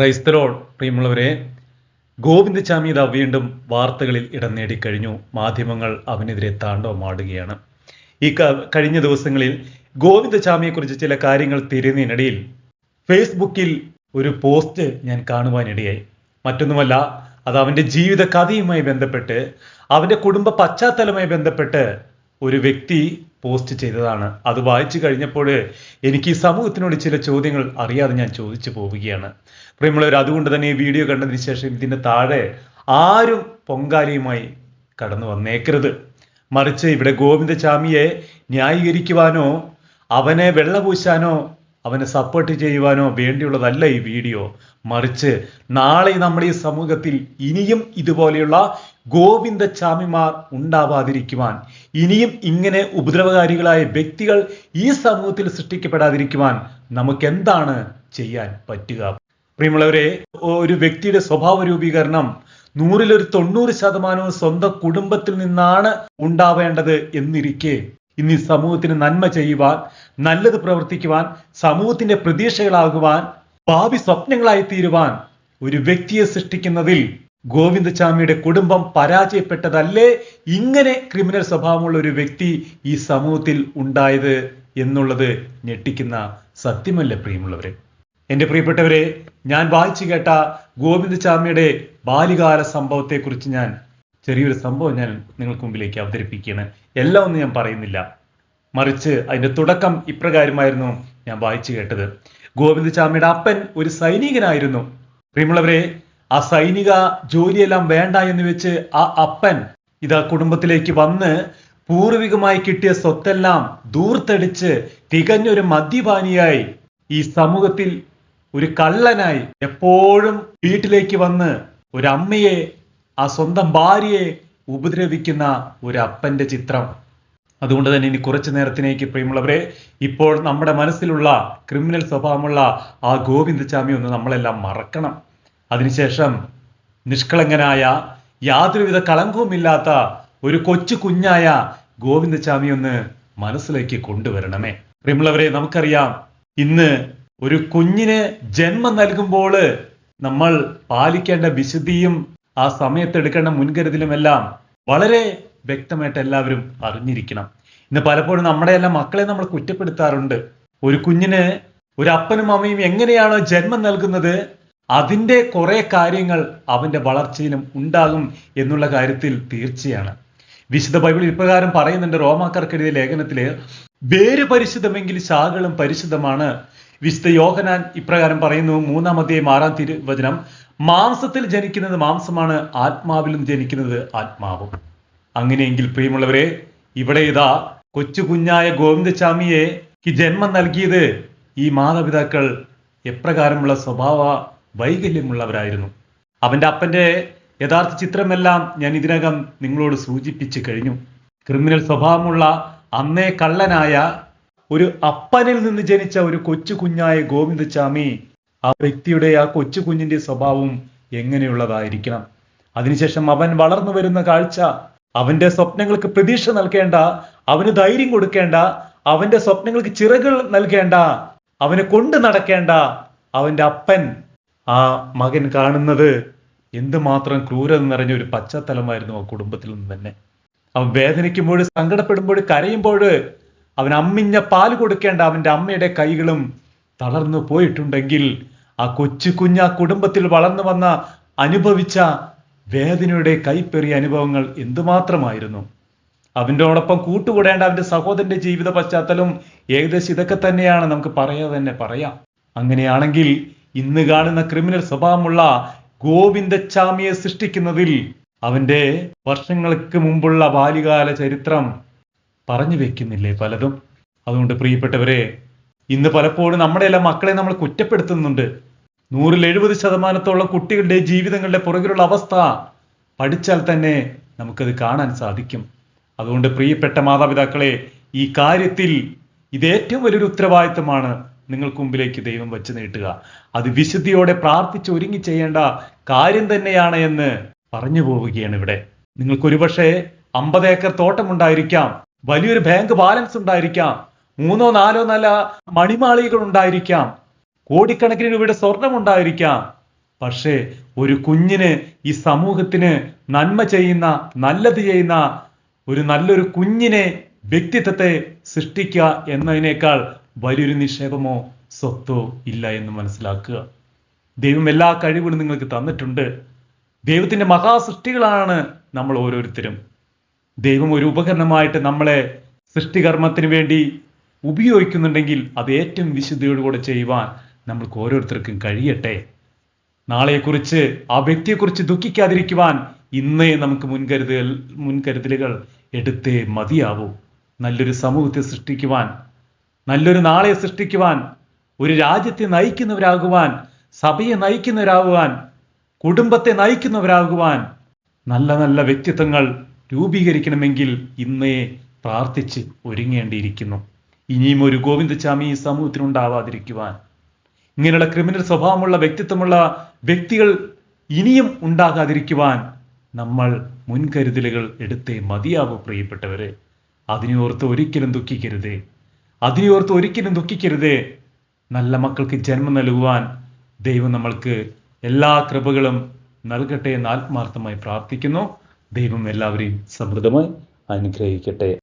ക്രൈസ്തലോൾ പ്രിയമുള്ളവരെ ഗോവിന്ദചാമി ഇതാ വീണ്ടും വാർത്തകളിൽ ഇടം നേടിക്കഴിഞ്ഞു. മാധ്യമങ്ങൾ അവനെതിരെ താണ്ഡവമാടുകയാണ് ഈ കഴിഞ്ഞ ദിവസങ്ങളിൽ ഗോവിന്ദചാമിയെക്കുറിച്ച് ചില കാര്യങ്ങൾ തിരുന്നതിനിടയിൽ ഫേസ്ബുക്കിൽ ഒരു പോസ്റ്റ് ഞാൻ കാണുവാനിടയായി. മറ്റൊന്നുമല്ല അത് അവന്റെ ജീവിത കഥയുമായി ബന്ധപ്പെട്ട് അവന്റെ കുടുംബ പശ്ചാത്തലവുമായി ബന്ധപ്പെട്ട് ഒരു വ്യക്തി പോസ്റ്റ് ചെയ്തതാണ്. അത് വായിച്ചു കഴിഞ്ഞപ്പോൾ എനിക്ക് ഈ സമൂഹത്തിനോട് ചില ചോദ്യങ്ങൾ അറിയാതെ ഞാൻ ചോദിച്ചു പോവുകയാണ്. പ്രിയമുള്ളവർ അതുകൊണ്ട് തന്നെ ഈ വീഡിയോ കണ്ടതിന് ശേഷം ഇതിന്റെ താഴെ ആരും പൊങ്കാലയുമായി കടന്നു വന്നേക്കരുത്. മറിച്ച് ഇവിടെ ഗോവിന്ദചാമിയെ ന്യായീകരിക്കുവാനോ അവനെ വെള്ളപൂശാനോ അവനെ സപ്പോർട്ട് ചെയ്യുവാനോ വേണ്ടിയുള്ളതല്ല ഈ വീഡിയോ. മറിച്ച് നാളെ നമ്മുടെ ഈ സമൂഹത്തിൽ ഇനിയും ഇതുപോലെയുള്ള ഗോവിന്ദചാമിമാർ ഉണ്ടാവാതിരിക്കുവാൻ ഇനിയും ഇങ്ങനെ ഉപദ്രവകാരികളായ വ്യക്തികൾ ഈ സമൂഹത്തിൽ സൃഷ്ടിക്കപ്പെടാതിരിക്കുവാൻ നമുക്ക് എന്താണ് ചെയ്യാൻ പറ്റുക? പ്രിയമുള്ളവരെ ഒരു വ്യക്തിയുടെ സ്വഭാവ രൂപീകരണം നൂറിലൊരു തൊണ്ണൂറ് ശതമാനവും സ്വന്തം കുടുംബത്തിൽ നിന്നാണ് ഉണ്ടാവേണ്ടത് എന്നിരിക്കെ ഇന്ന് ഈ സമൂഹത്തിന് നന്മ ചെയ്യുവാൻ നല്ലത് പ്രവർത്തിക്കുവാൻ സമൂഹത്തിന്റെ പ്രതീക്ഷകളാകുവാൻ ഭാവി സ്വപ്നങ്ങളായി തീരുവാൻ ഒരു വ്യക്തിയെ സൃഷ്ടിക്കുന്നതിൽ ഗോവിന്ദചാമിയുടെ കുടുംബം പരാജയപ്പെട്ടതല്ലേ ഇങ്ങനെ ക്രിമിനൽ സ്വഭാവമുള്ള ഒരു വ്യക്തി ഈ സമൂഹത്തിൽ ഉണ്ടായത് എന്നുള്ളത് ഞെട്ടിക്കുന്ന സത്യമല്ല പ്രിയമുള്ളവരെ. എന്റെ പ്രിയപ്പെട്ടവരെ ഞാൻ വായിച്ചു കേട്ട ഗോവിന്ദചാമിയുടെ ബാല്യകാല സംഭവത്തെക്കുറിച്ച് ഞാൻ ചെറിയൊരു സംഭവം ഞാൻ നിങ്ങൾക്ക് മുമ്പിലേക്ക് അവതരിപ്പിക്കുകയാണ്. എല്ലാം ഒന്നും ഞാൻ പറയുന്നില്ല. മറിച്ച് അതിന്റെ തുടക്കം ഇപ്രകാരമായിരുന്നു ഞാൻ വായിച്ചു കേട്ടത്. ഗോവിന്ദചാമിയുടെ അപ്പൻ ഒരു സൈനികനായിരുന്നു. പ്രിയമുള്ളവരെ ആ സൈനിക ജോലിയെല്ലാം വേണ്ട എന്ന് വെച്ച് ആ അപ്പൻ ഇതാ കുടുംബത്തിലേക്ക് വന്ന് പൂർവികമായി കിട്ടിയ സ്വത്തെല്ലാം ദൂർത്തടിച്ച് തികഞ്ഞൊരു മദ്യപാനിയായി ഈ സമൂഹത്തിൽ ഒരു കള്ളനായി എപ്പോഴും വീട്ടിലേക്ക് വന്ന് ഒരമ്മയെ ആ സ്വന്തം ഭാര്യയെ ഉപദ്രവിക്കുന്ന ഒരു അപ്പന്റെ ചിത്രം. അതുകൊണ്ട് തന്നെ ഇനി കുറച്ചു നേരത്തിനേക്ക് പ്രിയമുള്ളവരെ ഇപ്പോൾ നമ്മുടെ മനസ്സിലുള്ള ക്രിമിനൽ സ്വഭാവമുള്ള ആ ഗോവിന്ദചാമി ഒന്ന് നമ്മളെല്ലാം മറക്കണം. അതിനുശേഷം നിഷ്കളങ്കനായ യാതൊരുവിധ കളങ്കവുമില്ലാത്ത ഒരു കൊച്ചു കുഞ്ഞായ ഗോവിന്ദസ്വാമി ഒന്ന് മനസ്സിലേക്ക് കൊണ്ടുവരണമേ. പ്രിയമുള്ളവരെ നമുക്കറിയാം ഇന്ന് ഒരു കുഞ്ഞിന് ജന്മം നൽകുമ്പോൾ നമ്മൾ പാലിക്കേണ്ട വിശുദ്ധിയും ആ സമയത്ത് എടുക്കേണ്ട മുൻകരുതലുമെല്ലാം വളരെ വ്യക്തമായിട്ട് എല്ലാവരും അറിഞ്ഞിരിക്കണം. ഇന്ന് പലപ്പോഴും നമ്മുടെ എല്ലാം മക്കളെ നമ്മൾ കുറ്റപ്പെടുത്താറുണ്ട്. ഒരു കുഞ്ഞിന് ഒരു അപ്പനും അമ്മയും എങ്ങനെയാണോ ജന്മം നൽകുന്നത് അതിന്റെ കുറേ കാര്യങ്ങൾ അവന്റെ വളർച്ചയിലും ഉണ്ടാകും എന്നുള്ള കാര്യത്തിൽ തീർച്ചയാണ്. വിശുദ്ധ ബൈബിൾ ഇപ്രകാരം പറയുന്നുണ്ട് റോമാക്കാർക്കെഴുതിയ ലേഖനത്തിൽ വേര് പരിശുദ്ധമെങ്കിൽ ശാഖകളും പരിശുദ്ധമാണ്. വിശുദ്ധ യോഹനാൻ ഇപ്രകാരം പറയുന്നു മൂന്നാം അധ്യായം തിരുവചനം മാംസത്തിൽ ജനിക്കുന്നത് മാംസമാണ് ആത്മാവിലും ജനിക്കുന്നത് ആത്മാവും. അങ്ങനെയെങ്കിൽ പ്രിയമുള്ളവരെ ഇവിടെ ഇതാ കൊച്ചു കുഞ്ഞായ ഗോവിന്ദചാമിയെ ജന്മം നൽകിയത് ഈ മാതാപിതാക്കൾ എപ്രകാരമുള്ള സ്വഭാവ വൈകല്യമുള്ളവരായിരുന്നു. അവന്റെ അപ്പന്റെ യഥാർത്ഥ ചിത്രമെല്ലാം ഞാൻ ഇതിനകം നിങ്ങളോട് സൂചിപ്പിച്ചു കഴിഞ്ഞു. ക്രിമിനൽ സ്വഭാവമുള്ള അന്നേ കള്ളനായ ഒരു അപ്പനിൽ നിന്ന് ജനിച്ച ഒരു കൊച്ചു കുഞ്ഞായ ഗോവിന്ദസ്വാമി ആ വ്യക്തിയുടെ ആ കൊച്ചു കുഞ്ഞിന്റെ സ്വഭാവം എങ്ങനെയുള്ളതായിരിക്കണം. അതിനുശേഷം അവൻ വളർന്നു വരുന്ന കാഴ്ച അവന്റെ സ്വപ്നങ്ങൾക്ക് പ്രതീക്ഷ നൽകേണ്ട അവന് ധൈര്യം കൊടുക്കേണ്ട അവന്റെ സ്വപ്നങ്ങൾക്ക് ചിറകൾ നൽകേണ്ട അവനെ കൊണ്ട് നടക്കേണ്ട അവന്റെ അപ്പൻ ആ മകൻ കാണുന്നത് എന്തുമാത്രം ക്രൂരത നിറഞ്ഞ ഒരു പശ്ചാത്തലമായിരുന്നു ആ കുടുംബത്തിൽ നിന്ന് തന്നെ. അവൻ വേദനിക്കുമ്പോൾ സങ്കടപ്പെടുമ്പോൾ കരയുമ്പോൾ അവൻ അമ്മിഞ്ഞ പാൽ കൊടുക്കേണ്ട അവന്റെ അമ്മയുടെ കൈകളും തളർന്നു പോയിട്ടുണ്ടെങ്കിൽ ആ കൊച്ചു കുഞ്ഞ് കുടുംബത്തിൽ വളർന്നു വന്ന അനുഭവിച്ച വേദനയുടെ കൈപ്പെറിയ അനുഭവങ്ങൾ എന്തുമാത്രമായിരുന്നു? അവന്റെയോടൊപ്പം കൂട്ടുകൂടേണ്ട അവന്റെ സഹോദരന്റെ ജീവിത പശ്ചാത്തലം ഏകദേശം ഇതൊക്കെ തന്നെയാണ് നമുക്ക് പറയാതെ തന്നെ പറയാം. അങ്ങനെയാണെങ്കിൽ ഇന്ന് കാണുന്ന ക്രിമിനൽ സ്വഭാവമുള്ള ഗോവിന്ദച്ചാമിയെ സൃഷ്ടിക്കുന്നതിൽ അവന്റെ വർഷങ്ങൾക്ക് മുമ്പുള്ള ബാല്യകാല ചരിത്രം പറഞ്ഞു വെക്കുന്നില്ലേ പലതും. അതുകൊണ്ട് പ്രിയപ്പെട്ടവരെ ഇന്ന് പലപ്പോഴും നമ്മുടെ എല്ലാ മക്കളെ നമ്മൾ കുറ്റപ്പെടുത്തുന്നുണ്ട്. നൂറിൽ എഴുപത് ശതമാനത്തോളം കുട്ടികളുടെ ജീവിതങ്ങളുടെ പുറകിലുള്ള അവസ്ഥ പഠിച്ചാൽ തന്നെ നമുക്കത് കാണാൻ സാധിക്കും. അതുകൊണ്ട് പ്രിയപ്പെട്ട മാതാപിതാക്കളെ ഈ കാര്യത്തിൽ ഇത് ഏറ്റവും വലിയൊരു ഉത്തരവാദിത്തമാണ് നിങ്ങൾക്ക് മുമ്പിലേക്ക് ദൈവം വെച്ച് നീട്ടുക. അത് വിശുദ്ധിയോടെ പ്രാർത്ഥിച്ച് ഒരുങ്ങി ചെയ്യേണ്ട കാര്യം തന്നെയാണ് എന്ന് പറഞ്ഞു പോവുകയാണ് ഇവിടെ. നിങ്ങൾക്ക് ഒരുപക്ഷെ അമ്പത് ഏക്കർ തോട്ടമുണ്ടായിരിക്കാം. വലിയൊരു ബാങ്ക് ബാലൻസ് ഉണ്ടായിരിക്കാം. മൂന്നോ നാലോ നല്ല മണിമാളികൾ ഉണ്ടായിരിക്കാം. കോടിക്കണക്കിന് രൂപയുടെ സ്വർണം ഉണ്ടായിരിക്കാം. പക്ഷേ ഒരു കുഞ്ഞിന് ഈ സമൂഹത്തിന് നന്മ ചെയ്യുന്ന നല്ലത് ചെയ്യുന്ന ഒരു നല്ലൊരു കുഞ്ഞിനെ വ്യക്തിത്വത്തെ സൃഷ്ടിക്കുക എന്നതിനേക്കാൾ വലിയൊരു നിക്ഷേപമോ സ്വത്തോ ഇല്ല എന്ന് മനസ്സിലാക്കുക. ദൈവം എല്ലാ കഴിവുകളും നിങ്ങൾക്ക് തന്നിട്ടുണ്ട്. ദൈവത്തിന്റെ മഹാസൃഷ്ടികളാണ് നമ്മൾ ഓരോരുത്തരും. ദൈവം ഒരു ഉപകരണമായിട്ട് നമ്മളെ സൃഷ്ടികർമ്മത്തിന് വേണ്ടി ഉപയോഗിക്കുന്നുണ്ടെങ്കിൽ അത് ഏറ്റവും വിശുദ്ധിയോടുകൂടെ ചെയ്യുവാൻ നമ്മൾക്ക് ഓരോരുത്തർക്കും കഴിയട്ടെ. നാളെക്കുറിച്ച് ആ വ്യക്തിയെക്കുറിച്ച് ദുഃഖിക്കാതിരിക്കുവാൻ ഇന്നേ നമുക്ക് മുൻകരുതൽ മുൻകരുതലുകൾ എടുത്തേ മതിയാവൂ. നല്ലൊരു സമൂഹത്തെ സൃഷ്ടിക്കുവാൻ നല്ലൊരു നാളെ സൃഷ്ടിക്കുവാൻ ഒരു രാജ്യത്തെ നയിക്കുന്നവരാകുവാൻ സഭയെ നയിക്കുന്നവരാകുവാൻ കുടുംബത്തെ നയിക്കുന്നവരാകുവാൻ നല്ല നല്ല വ്യക്തിത്വങ്ങൾ രൂപീകരിക്കണമെങ്കിൽ ഇന്നേ പ്രാർത്ഥിച്ച് ഒരുങ്ങേണ്ടിയിരിക്കുന്നു. ഇനിയും ഒരു ഗോവിന്ദചാമി ഈ സമൂഹത്തിനുണ്ടാവാതിരിക്കുവാൻ ഇങ്ങനെയുള്ള ക്രിമിനൽ സ്വഭാവമുള്ള വ്യക്തിത്വമുള്ള വ്യക്തികൾ ഇനിയും ഉണ്ടാകാതിരിക്കുവാൻ നമ്മൾ മുൻകരുതലുകൾ എടുത്തേ മതിയാവൂ പ്രിയപ്പെട്ടവരെ. അതിനെയോർത്ത് ഒരിക്കലും ദുഃഖിക്കരുതേ. അതിനെയോർത്ത് ഒരിക്കലും ദുഃഖിക്കരുതേ. നല്ല മക്കൾക്ക് ജന്മം നൽകുവാൻ ദൈവം നമ്മൾക്ക് എല്ലാ കൃപകളും നൽകട്ടെ എന്ന് ആത്മാർത്ഥമായി പ്രാർത്ഥിക്കുന്നു. ദൈവം എല്ലാവരെയും സമൃദ്ധമായി അനുഗ്രഹിക്കട്ടെ.